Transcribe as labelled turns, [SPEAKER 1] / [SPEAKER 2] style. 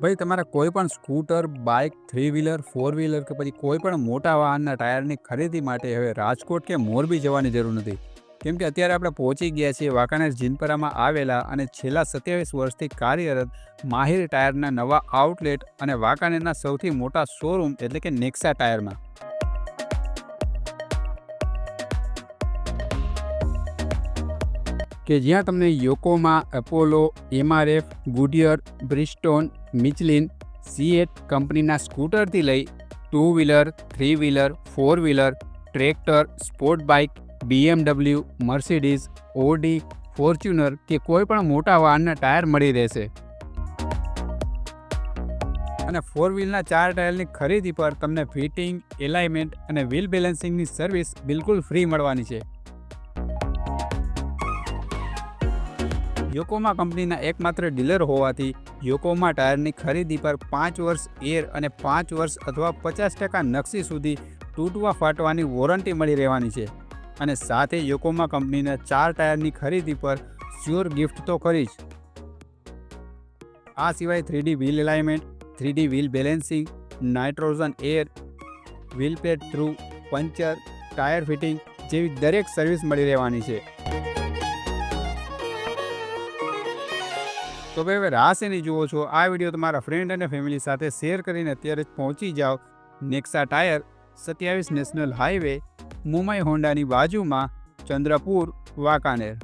[SPEAKER 1] ભાઈ, તમારા કોઈ પણ scooter, bike three wheeler four wheeler કે પછી કોઈ પણ મોટા વાહનના ટાયરની ખરીદી માટે હવે રાજકોટ કે મોરબી જવાની જરૂર નથી. કેમ કે અત્યારે આપણે પહોંચી ગયા છીએ વાંકાનેર જીનપરામાં આવેલા અને છેલ્લા સત્યાવીસ વર્ષથી કાર્યરત માહિર ટાયરના નવા આઉટલેટ અને વાંકાનેરના સૌથી મોટા શોરૂમ એટલે કે નેક્સા ટાયરમાં. કે જ્યાં તમને Yokohama Apollo MRF, Goodyear, Bridgestone, Michelin, CEAT કંપનીના સ્કૂટરથી લઈ two wheeler three wheeler four wheeler tractor, sport bike BMW Mercedes, Audi, Fortuner કે કોઈ પણ મોટા વાહનના ટાયર મળી રહેશે. અને ફોર વ્હીલના ચાર ટાયરની ખરીદી પર તમને ફિટિંગ એલાઇમેન્ટ અને વ્હીલ બેલેન્સિંગની સર્વિસ બિલકુલ ફ્રી મળવાની છે. યોકોમા કંપનીના એકમાત્ર ડીલર હોવાથી યોકોમા ટાયરની ખરીદી પર પાંચ વર્ષ એર અને પાંચ વર્ષ અથવા પચાસ ટકા નકશી સુધી તૂટવા ફાટવાની વોરંટી મળી રહેવાની છે. અને સાથે યોકોમા કંપનીના ચાર ટાયરની ખરીદી પર સ્યોર ગિફ્ટ તો ખરી જ. આ સિવાય three D wheel alignment three D wheel balancing, nitrogen air, wheel pad through puncture, tyre fitting જેવી દરેક સર્વિસ મળી રહેવાની છે. તો ભાઈ હવે રાહ જુઓ છો, આ વીડિયો તમારા ફ્રેન્ડ અને ફેમિલી સાથે શેર કરીને અત્યારે જ પહોંચી જાઓ. નેક્સા ટાયર, સત્યાવીસ નેશનલ હાઈવે મુંબઈ, હોન્ડાની બાજુમાં ચંદ્રપુર, વાંકાનેર.